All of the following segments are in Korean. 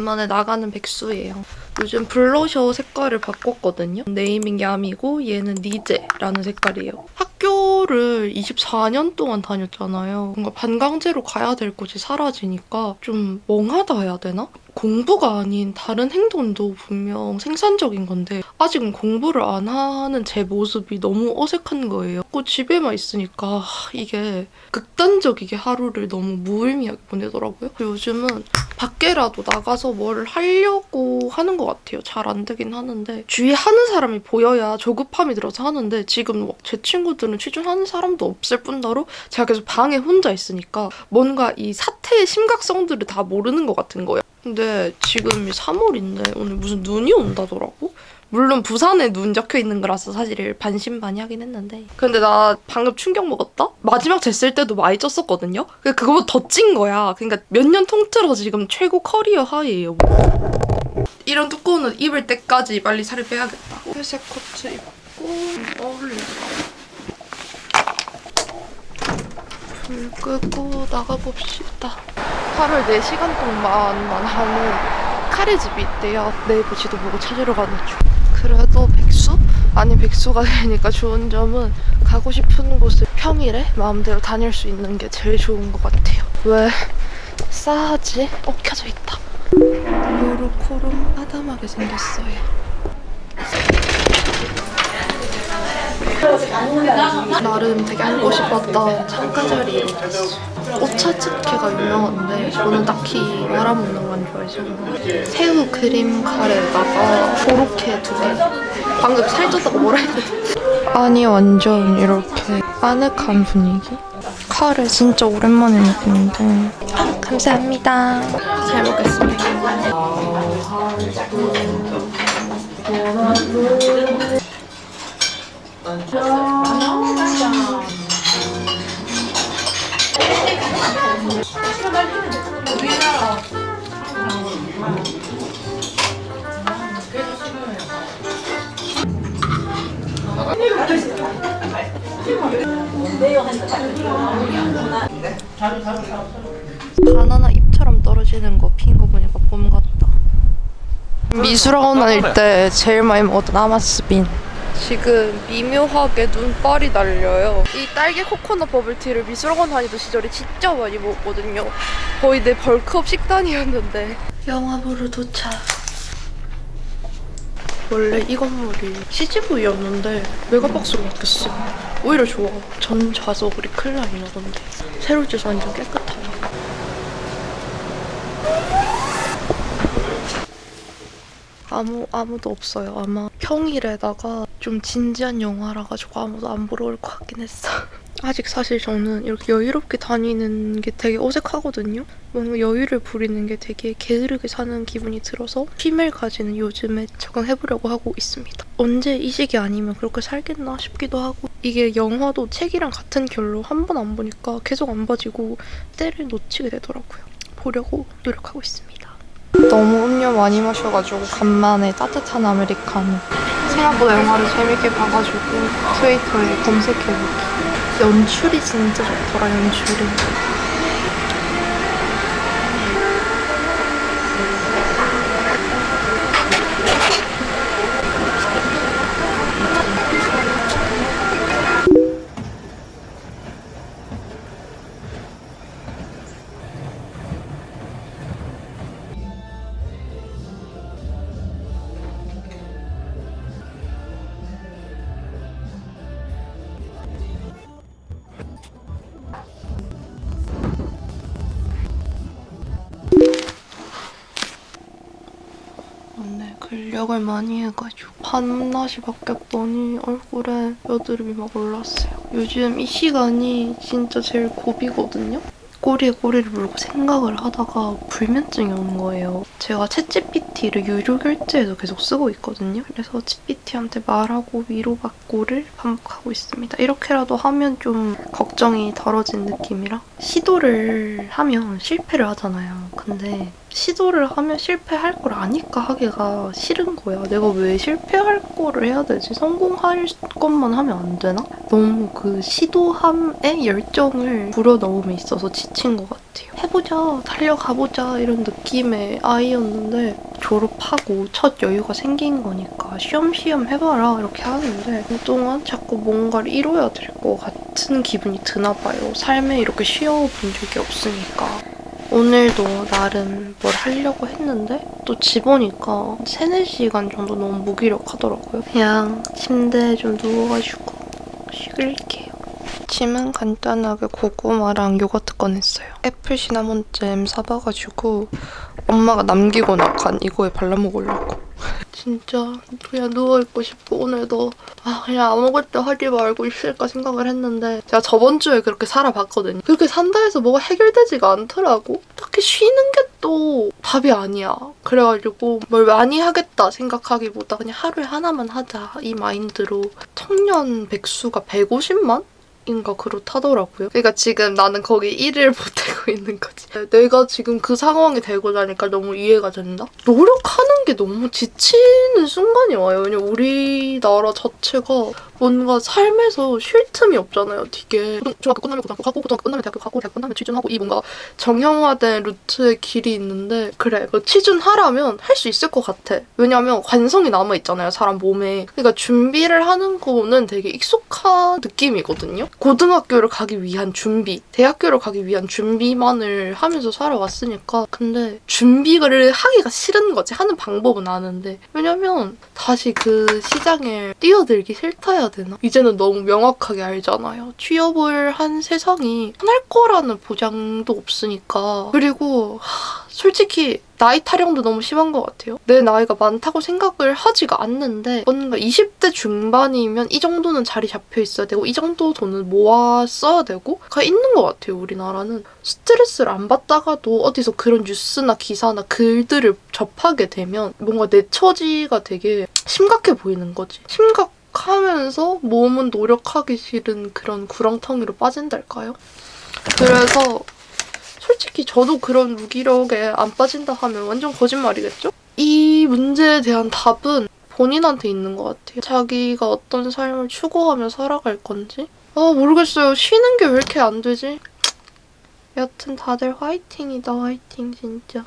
간만에 나가는 백수예요. 요즘 블러셔 색깔을 바꿨거든요. 네이밍 야미고 얘는 니제라는 색깔이에요. 학교를 24년 동안 다녔잖아요. 뭔가 반강제로 가야 될 곳이 사라지니까 좀 멍하다 해야 되나? 공부가 아닌 다른 행동도 분명 생산적인 건데 아직은 공부를 안 하는 제 모습이 너무 어색한 거예요. 그 집에만 있으니까 이게 극단적이게 하루를 너무 무의미하게 보내더라고요. 요즘은 밖에라도 나가서 뭘 하려고 하는 것 같아요. 잘 안 되긴 하는데 주위에 하는 사람이 보여야 조급함이 들어서 하는데 지금 막제 친구들은 취준하는 사람도 없을 뿐더러 제가 계속 방에 혼자 있으니까 뭔가 이 사태의 심각성들을 다 모르는 것 같은 거예요. 근데 지금이 3월인데 오늘 무슨 눈이 온다더라고? 물론 부산에 눈 적혀 있는 거라서 사실 반신반의하긴 했는데 근데 나 방금 충격 먹었다? 마지막 쟀을 때도 많이 쪘었거든요? 근데 그거보다 더 찐 거야 그러니까 몇 년 통틀어서 지금 최고 커리어 하이예요 이런 두꺼운 옷 입을 때까지 빨리 살을 빼야겠다 회색 코트 입고 어울릴까? 불 끄고 나가봅시다 하루에 4시간 동안만 하는 카레집이 있대요. 네이버 지도 보고 찾으러 가는 중. 그래도 백수? 아니 백수가 되니까 좋은 점은 가고 싶은 곳을 평일에 마음대로 다닐 수 있는 게 제일 좋은 것 같아요. 왜 싸하지? 어 켜져 있다. 요르코름 아담하게 생겼어요. 나름 되게 앉고 싶었던 창가 자리로 갔어. 오차츠케가 유명한데 저는 딱히 말아먹는 건 좋아해서 새우 크림 카레에다가 고로케 두 개. 방금 살쪘다고 뭐라 했는데 아니 완전 이렇게 아늑한 분위기. 카레 진짜 오랜만에 먹는데 감사합니다. 잘 먹겠습니다. 바나나 잎처럼 떨어지는 거 핀 거 보니까 봄 같다. 미술학원 다닐 때 제일 많이 먹었던 아마스빈. 지금 미묘하게 눈발이 날려요. 이 딸기 코코넛 버블티를 미술학원 다니던 시절에 진짜 많이 먹었거든요. 거의 내 벌크업 식단이었는데. 영화보러 도착. 원래 이 건물이 CGV였는데 메가박스로 바뀌었어. 오히려 좋아. 전 좌석으로 클 라이 나던데. 새로 지어서 완전 깨끗하 아무 아무도 없어요. 아마 평일에다가 좀 진지한 영화라 가지고 아무도 안 보러 올 것 같긴 했어. 아직 사실 저는 이렇게 여유롭게 다니는 게 되게 어색하거든요. 뭔가 여유를 부리는 게 되게 게으르게 사는 기분이 들어서 힘을 가지는 요즘에 적응해보려고 하고 있습니다. 언제 이 시기 아니면 그렇게 살겠나 싶기도 하고 이게 영화도 책이랑 같은 결로 한 번 안 보니까 계속 안 봐지고 때를 놓치게 되더라고요. 보려고 노력하고 있습니다. 너무 음료 많이 마셔가지고 간만에 따뜻한 아메리카노. 생각보다 영화를 재밌게 봐가지고 트위터에 검색해보기 연출이 진짜 좋더라 연출이 근력을 많이 해가지고 밤낮이 바뀌었더니 얼굴에 여드름이 막 올랐어요. 요즘 이 시간이 진짜 제일 고비거든요. 꼬리에 꼬리를 물고 생각을 하다가 불면증이 온 거예요. 제가 챗GPT를 유료 결제해서 계속 쓰고 있거든요. 그래서 GPT한테 말하고 위로받고를 반복하고 있습니다. 이렇게라도 하면 좀 걱정이 덜어진 느낌이라 시도를 하면 실패를 하잖아요. 근데 시도를 하면 실패할 걸 아니까 하기가 싫은 거야. 내가 왜 실패할 거를 해야 되지? 성공할 것만 하면 안 되나? 너무 그 시도함에 열정을 불어넣음에 있어서 지친 것 같아. 같아요. 해보자, 달려가보자 이런 느낌의 아이였는데 졸업하고 첫 여유가 생긴 거니까 쉬엄쉬엄 해봐라 이렇게 하는데 그동안 자꾸 뭔가를 이뤄야 될 것 같은 기분이 드나 봐요. 삶에 이렇게 쉬어본 적이 없으니까. 오늘도 나름 뭘 하려고 했는데 또 집 오니까 3, 4시간 정도 너무 무기력하더라고요. 그냥 침대에 좀 누워가지고 쉬길게요. 짐은 간단하게 고구마랑 요거트 꺼냈어요. 애플 시나몬잼 사봐가지고 엄마가 남기고 나간 이거에 발라먹으려고. 진짜 그냥 누워있고 싶고 오늘도 아 그냥 아무것도 하지 말고 있을까 생각을 했는데 제가 저번 주에 그렇게 살아봤거든요. 그렇게 산다 해서 뭐가 해결되지가 않더라고. 딱히 쉬는 게 또 답이 아니야. 그래가지고 뭘 많이 하겠다 생각하기보다 그냥 하루에 하나만 하자 이 마인드로 청년 백수가 150만? 인가 그렇다더라고요. 그러니까 지금 나는 거기 일을 못하고 있는 거지. 내가 지금 그 상황이 되고 나니까 너무 이해가 된다? 노력하는 게 너무 지치는 순간이 와요. 왜냐면 우리나라 자체가 뭔가 삶에서 쉴 틈이 없잖아요, 되게. 중학교 끝나면 고등학교 가고, 고등학교 끝나면 대학교 가고, 대학교 끝나면 취준하고, 이 뭔가 정형화된 루트의 길이 있는데, 그래, 그 취준하라면 할 수 있을 것 같아. 왜냐면 관성이 남아 있잖아요, 사람 몸에. 그러니까 준비를 하는 거는 되게 익숙한 느낌이거든요. 고등학교를 가기 위한 준비, 대학교를 가기 위한 준비만을 하면서 살아왔으니까. 근데 준비를 하기가 싫은 거지. 하는 방법은 아는데. 왜냐면 다시 그 시장에 뛰어들기 싫다야 되나? 이제는 너무 명확하게 알잖아요. 취업을 한 세상이 편할 거라는 보장도 없으니까. 그리고 하, 솔직히 나이 타령도 너무 심한 것 같아요. 내 나이가 많다고 생각을 하지가 않는데 뭔가 20대 중반이면 이 정도는 자리 잡혀 있어야 되고 이 정도 돈을 모아 써야 되고 가 있는 것 같아요. 우리나라는 스트레스를 안 받다가도 어디서 그런 뉴스나 기사나 글들을 접하게 되면 뭔가 내 처지가 되게 심각해 보이는 거지. 심각 하면서 몸은 노력하기 싫은 그런 구렁텅이로 빠진달까요? 그래서 솔직히 저도 그런 무기력에 안 빠진다 하면 완전 거짓말이겠죠? 이 문제에 대한 답은 본인한테 있는 것 같아요. 자기가 어떤 삶을 추구하며 살아갈 건지. 아, 모르겠어요. 쉬는 게 왜 이렇게 안 되지? 여튼 다들 화이팅이다, 화이팅, 진짜.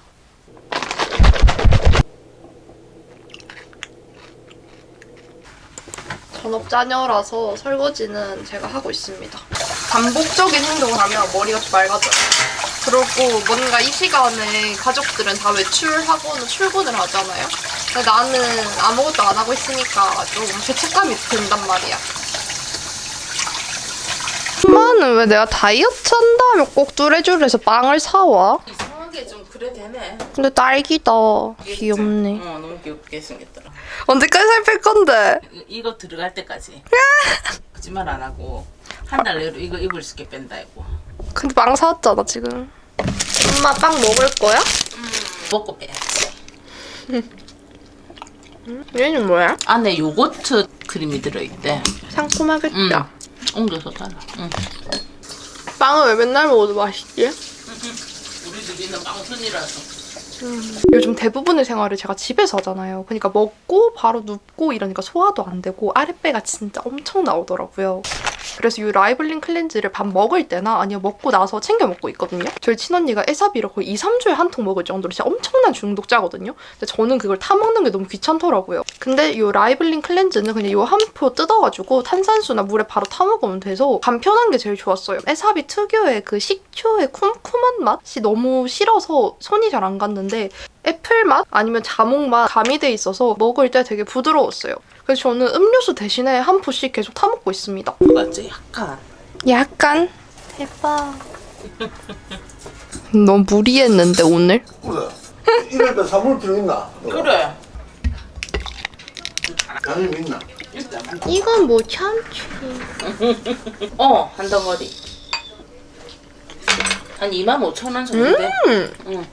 전업 자녀라서 설거지는 제가 하고 있습니다. 반복적인 행동을 하면 머리가 좀 맑아져요. 그리고 뭔가 이 시간에 가족들은 다 외출하거나 출근을 하잖아요. 근데 나는 아무것도 안 하고 있으니까 좀 죄책감이 든단 말이야. 엄마는 왜 내가 다이어트 한다며 꼭 뚜레쥬르에서 빵을 사와? 이상하게 좀 그래 되네. 근데 딸기다. 귀엽네. 어 너무 귀엽게 생겼더라. 언제까지 살 뺄 건데? 이- 이거 들어갈 때까지. 거짓말 안 하고 한 달 내로 이거 입을 수 있게 뺀다 이거. 근데 빵 사왔잖아 지금. 엄마 빵 먹을 거야? 먹고 빼야지. 얘는 뭐야? 안에 요거트 크림이 들어있대. 상큼하겠다. 응. 옮겨서 달라. 응. 빵을 왜 맨날 먹어도 맛있지? 우리 집이는 빵순이라서. 요즘 대부분의 생활을 제가 집에서 하잖아요. 그러니까 먹고 바로 눕고 이러니까 소화도 안 되고 아랫배가 진짜 엄청 나오더라고요. 그래서 이 라이블링 클렌즈를 밥 먹을 때나 아니면 먹고 나서 챙겨 먹고 있거든요. 저희 친언니가 에사비를 거의 2, 3주에 한 통 먹을 정도로 진짜 엄청난 중독자거든요. 근데 저는 그걸 타먹는 게 너무 귀찮더라고요. 근데 이 라이블링 클렌즈는 그냥 이 한 포 뜯어가지고 탄산수나 물에 바로 타먹으면 돼서 간편한 게 제일 좋았어요. 에사비 특유의 그 식초의 쿰쿰한 맛이 너무 싫어서 손이 잘 안 갔는데 애플 맛 아니면 자몽 맛 가미돼 있어서 먹을 때 되게 부드러웠어요. 그래서 저는 음료수 대신에 한 포씩 계속 타 먹고 있습니다. 맞지? 약간. 약간 대박. 너무 무리했는데 오늘? 그래. 이럴 때 사물 필요 있나? 그래. 양념 있나? 이건 뭐 참치. 어, 한 덩어리. 한 2만 5천 원 정도 돼. 음, 응.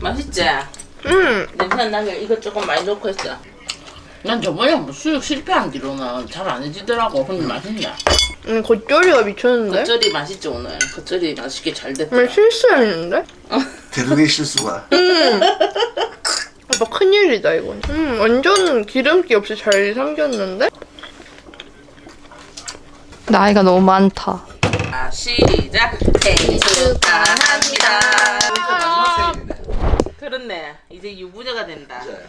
맛있지? 음. 냄새 나게 이거 조금 많이 넣고 했어. 난 저번에 뭐 수육 실패한 뒤로는 잘 안 해지더라고. 근데 맛있네. 음, 겉절이가 미쳤는데? 겉절이 맛있지 오늘. 겉절이 맛있게 잘 됐다. 왜 실수했는데? 대단히 실수가. 아, 큰일이다 이건. 음, 완전 기름기 없이 잘 삼겼는데? 나이가 너무 많다. 아, 자 시작 생일 축하합니다 마지막 생일이네. 그렇네 이제 유부녀가 된다 이제.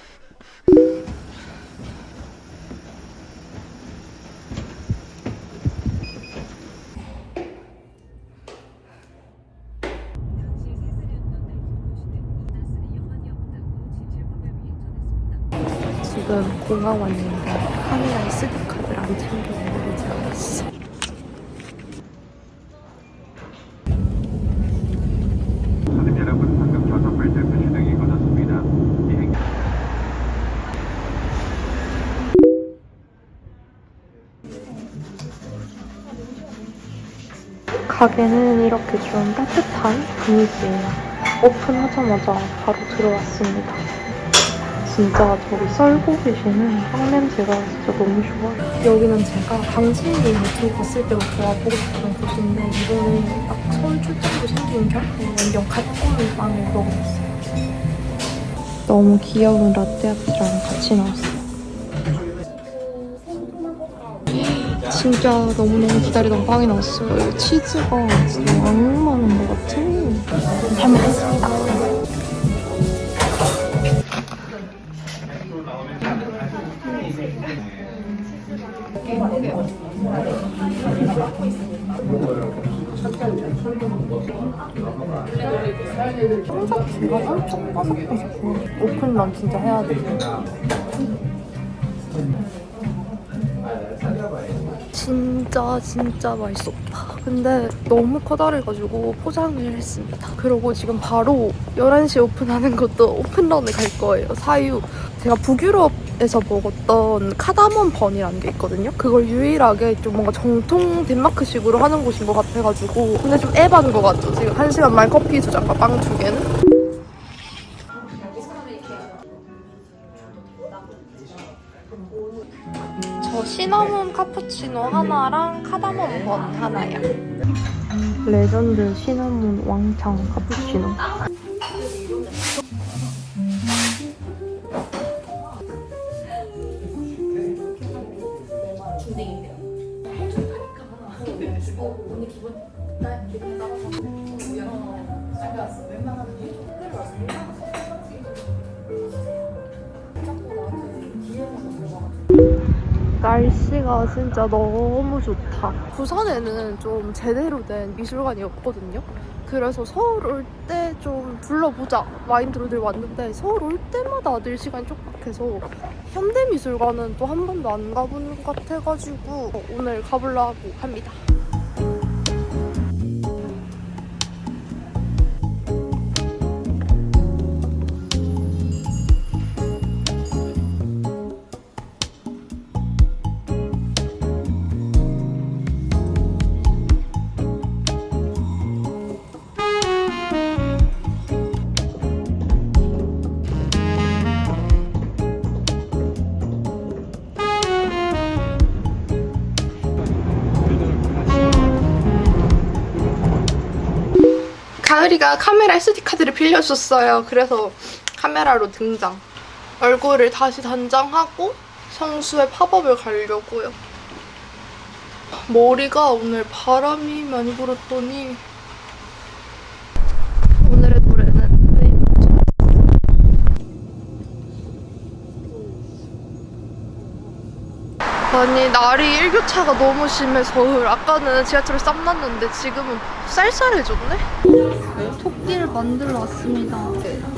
지금 공항 왔는데 카메라 SD 카드를 안 챙겨서 이제 알았어. 가게는 이렇게 좀 따뜻한 분위기예요. 오픈하자마자 바로 들어왔습니다. 진짜 저기 썰고 계시는 빵 냄새가 진짜 너무 좋아요. 여기는 제가 강진님 유튜브 봤을 때부터 와보고 싶던 곳인데 이번에 딱 서울 출장도 생긴 겸 완전 갓 구운 빵을 먹어봤어요. 너무 귀여운 라떼아트랑 같이 나왔어요. 진짜 너무너무 기다리던 빵이 나왔어요. 이 치즈가 진짜 왕만한 것 같은. 잘 먹겠습니다. 청사주가 엄청 바삭바삭해요. 오픈 런 진짜 해야 돼. 진짜 진짜 맛있었다. 근데 너무 커다래가지고 포장을 했습니다. 그리고 지금 바로 11시에 오픈하는 것도 오픈런을 갈 거예요. 사유. 제가 북유럽에서 먹었던 카다몬 번이라는 게 있거든요. 그걸 유일하게 좀 뭔가 정통 덴마크식으로 하는 곳인 것 같아가지고 근데 좀 에반 것 같죠. 지금 한 시간 만 커피 두 잔과 빵 두 개는. 저 시나몬 카푸치노 하나랑 카다몬 번 하나요. 레전드 시나몬 왕창 카푸치노. 날씨가 진짜 너무 좋다. 부산에는 좀 제대로 된 미술관이 없거든요. 그래서 서울 올 때 좀 둘러보자 마인드로 늘 왔는데 서울 올 때마다 늘 시간이 촉박해서 현대미술관은 또 한 번도 안 가본 것 같아가지고 오늘 가보려고 합니다. 가을이가 카메라 SD 카드를 빌려줬어요. 그래서 카메라로 등장. 얼굴을 다시 단장하고 성수에 팝업을 가려고요. 머리가 오늘 바람이 많이 불었더니 오늘의 노래는 페이버즈. 아니 날이 일교차가 너무 심해 서울. 아까는 지하철에 쌈 났는데 지금은 쌀쌀해졌네? 토끼를 만들러 왔습니다.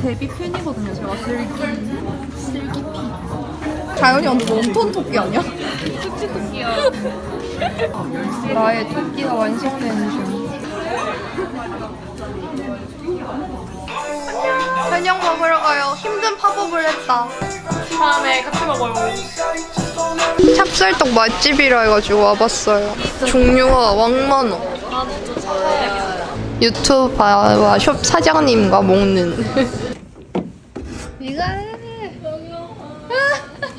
데뷔 팬이거든요 제가. 슬기. 슬기피. 자연이 완전 웜톤 토끼 아니야? 숙지 토끼야. 나의 토끼가 완성되는 중. 저녁 먹으러 가요. 힘든 팝업을 했다. 다음에 같이 먹어요 찹쌀떡 맛집이라 해가지고 와봤어요. 종류가 왕만어. 유튜버와 숍 사장님과 먹는. 이거 해.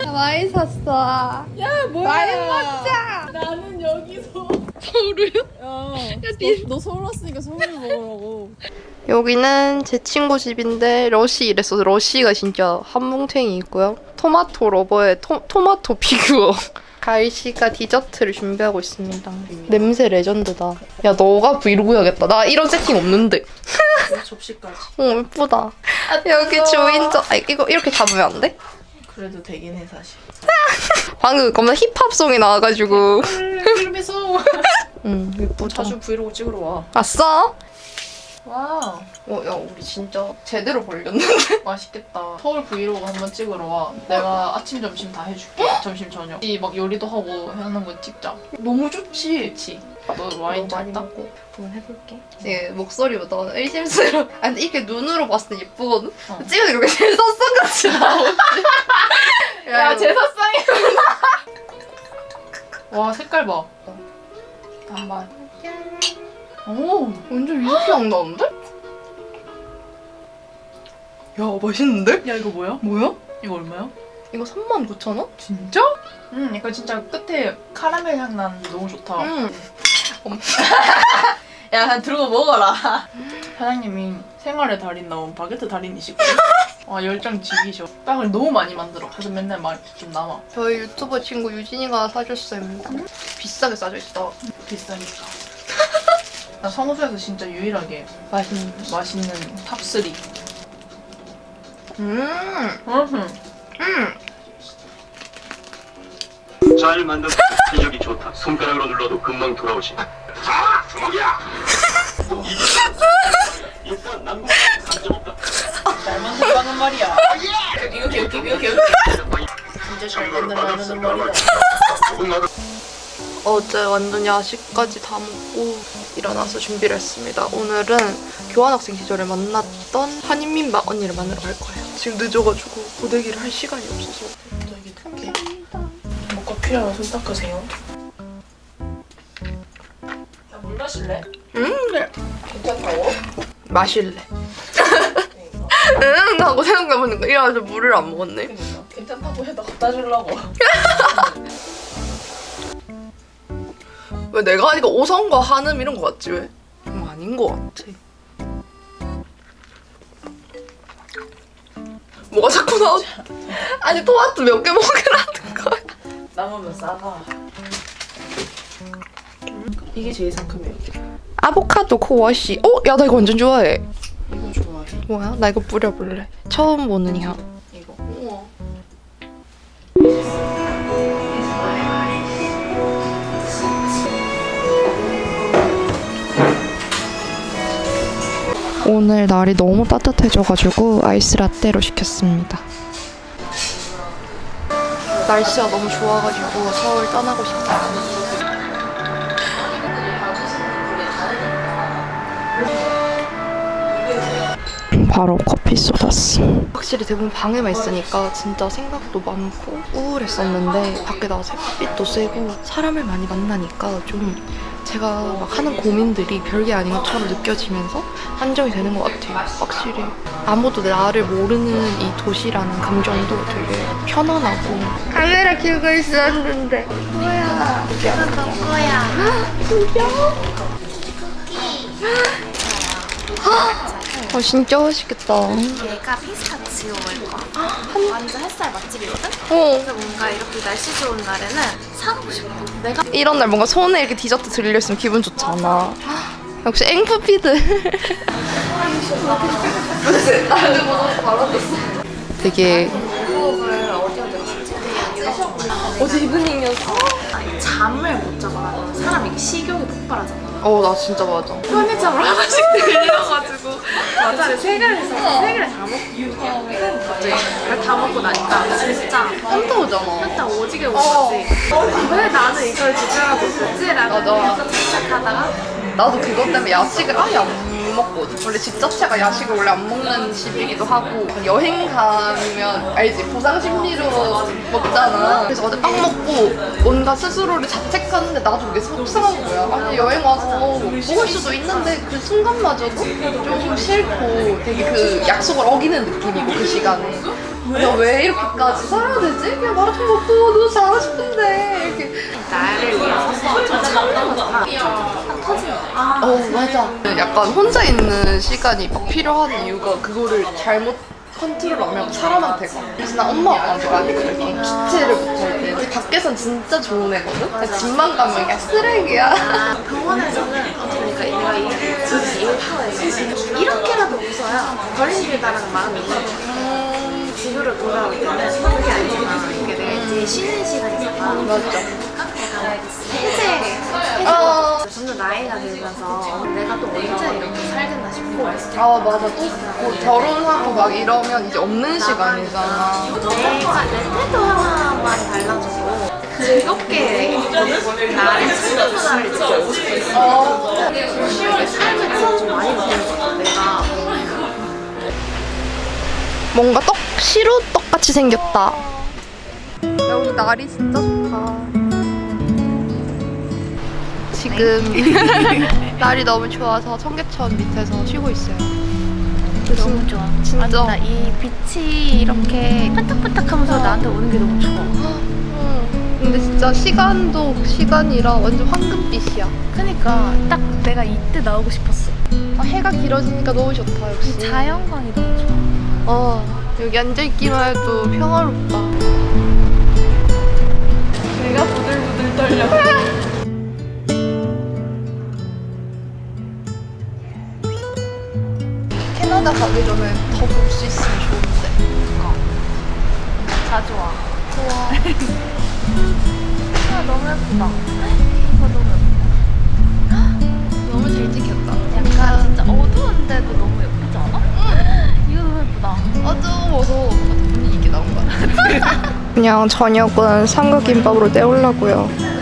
많이 샀어. 야 뭐야? 많이 먹자. 나는 여기서 서울이요? 어. 야, 니- 너, 너 서울 왔으니까 서울을 먹으라고. 여기는 제 친구 집인데 러시 이랬어. 러시가 진짜 한 뭉탱이 있고요. 토마토 러버에 토, 토마토 피규어 가희 씨가 디저트를 준비하고 있습니다. 냄새 레전드다. 야 너가 브이로그 해야겠다. 나 이런 세팅 없는데. 접시까지. 어 예쁘다. 여기 주인장. 아 이거 이렇게 잡으면 안 돼? 그래도 되긴 해 사실. 방금 겁나 힙합송이 나와가지고. 필미소. 응 예쁘다. 자주 브이로그 찍으러 와. 아싸. 와 어야 우리 진짜 제대로 벌렸는데. 맛있겠다. 서울 브이로그 한번 찍으러 와. 내가 아침 점심 다 해줄게. 점심 저녁. 이 막 요리도 하고 하는 거 찍자. 너무 좋지. 그치? 너 와인 잤다? 먹고 한번 해볼게. 제 목소리보다 의심스러워. 아 근데 이렇게 눈으로 봤을 때 예쁘거든. 어. 찍으니까 이렇게 제사상 같이 나오지. 야 이거- 제사상이. 와 색깔 봐. 반반. 오. 완전 위스키 향 나는데? 야 맛있는데? 야 이거 뭐야? 뭐야? 이거 얼마야? 이거 39,000원? 진짜? 응, 약간 진짜 끝에 카라멜 향 나는데 너무 좋다. 응. 야, 그냥 들고 먹어라. 사장님이 생활의 달인 나온 바게트 달인이시고. 와, 열정 지기셔. 빵을 너무 많이 만들어. 그래서 맨날 막 좀 남아. 저희 유튜버 친구 유진이가 사줬습니다. 비싸게 싸져 있어. 비싸니까. 나 성수에서 진짜 유일하게 맛있는데. 맛있는 탑3. 음. 음. 음. 잘 만든 실력이 좋다. 손가락으로 눌러도 금방 돌아오지. 자, 주먹이야. 일단 남궁 감정 없다. 잘 만든다는 말이야. 이거 개웃기, 이거 개웃기. 진짜 잘 만든다는 말이다. 어제 완전 야식까지 다 먹고 일어나서 준비를 했습니다. 오늘은 교환학생 시절에 만났던 한인민박 언니를 만나러 갈 거예요. 지금 늦어가지고 고데기를 할 시간이 없어서. 저기 두께. 뭐가 필요하면 손 닦으세요. 야, 물 마실래? 음, 네. 괜찮다고? 마실래. 응 하고 생각해보니까 이래서 물을 안 먹었네. 그러니까. 괜찮다고 해도 갖다 주려고. 왜 내가 하니까 오성과 한음 이런 거 같지 왜? 좀 아닌 거 같아. 뭐가 자꾸 나오? 아니 토마토 몇 개 먹으라는 거야. 남으면 싸가. 이게 제일 상큼해요. 아보카도 코워시. 어? 야 나 이거 완전 좋아해. 이거 좋아해. 뭐야? 나 이거 뿌려볼래. 처음 보는 향. 오늘 날이 너무 따뜻해져가지고 아이스 라떼로 시켰습니다. 날씨가 너무 좋아가지고 서울 떠나고 싶다. 바로 커피 쏟았어. 확실히 대부분 방에만 있으니까 진짜 생각도 많고 우울했었는데 밖에 나와서 햇빛도 세고 사람을 많이 만나니까 좀 제가 막 하는 고민들이 별게 아닌 것처럼 느껴지면서 안정이 되는 것 같아요. 확실히. 아무도 나를 모르는 이 도시라는 감정도 되게 편안하고. 카메라 켜고 있었는데. 뭐야 아 진짜 맛있겠다. 얘가 피스타치오일 거야. 완전 햇살 맛집이거든? 어. 그래서 뭔가 이렇게 날씨 좋은 날에는 사고 싶어. 내가 이런 날 뭔가 손에 이렇게 디저트 들려 있으면 기분 좋잖아. 역시 앵프피드. 되게 어제 이브닝이었어. 잠을 못 자거나 사람이 이게 식욕이 폭발하잖아. 어 나 진짜 맞아. 편의점을 하나씩 들려가지고 과자를 세 개를 사서 세 개를 다 먹고 그걸 다 먹고 나니까 진짜 현타 오잖아. 일단 오지게 온 거지. 왜 나는 이걸 주제라고 듣지라는 맞아. 약간 자책하다가 나도 그것 때문에 야식을 아예 안 먹거든. 원래 집 자체가 야식을 원래 안 먹는 집이기도 하고 여행 가면 알지 보상 심리로 먹잖아. 그래서 어제 빵 먹고 뭔가 스스로를 자책하는데 나도 그게 속상한 거야. 아니 여행 와서 먹을 수도 있는데 그 순간마저도 좀 싫고 되게 그 약속을 어기는 느낌이고 그 시간에. 내가 왜 이렇게까지 살아야 되지? 그냥 마라톤 먹고 너무 자고 싶은데 이렇게 나를 위해서 좀 참는 거잖아. 거야. 어 맞아 약간 혼자 있는 시간이 막 필요한 이유가 그거를 잘못 컨트롤하면 사람한테 가. 그래서 나 엄마 아빠한테 많이 그래. PT를 못할 때. 근데 밖에선 진짜 좋은 애거든? 근데 집만 가면 그냥 쓰레기야. 병원에서는 그러니까 내가 일을 지금 일터에 이렇게라도 웃어야 걸린다는 마음이 있거든. 집으로 돌아올 때는 그게 아니구나. 이게 내가 이제 쉬는 시간이잖아. 맞죠. 해제. 어. 점점 나이가 들면서 내가 또 언제 이렇게 살겠나 싶고. 아, 맞아. 또 뭐 결혼하고 막 이러면 이제 없는 시간이잖아. 내가 내 태도 하나만 달라져도 즐겁게 나의 친구 문화를 지켜보고 싶어 어. 삶을 진짜 좀 많이 느끼는 것 같아 내가 뭔가 떡, 시루 떡같이 생겼다. 야, 오늘 날이 진짜 좋다. 지금 날이 너무 좋아서 청계천 밑에서 쉬고 있어요. 너무 좋아. 진짜. 아니, 나 이 빛이 이렇게 반짝반짝하면서 나한테 오는 게 너무 좋아. 응. 근데 진짜 시간도 시간이라 완전 황금빛이야. 그니까 딱 내가 이때 나오고 싶었어. 아, 해가 길어지니까 너무 좋다, 역시. 자연광이 너무 좋아. 어, 여기 앉아있기만 해도 평화롭다. 내가 부들부들 떨려. 캐나다 가기 전에 더 볼 수 있으면 좋은데. 자주 와. 좋아. 아, 너무 예쁘다. 그냥 저녁은 삼각김밥으로 때우려고요.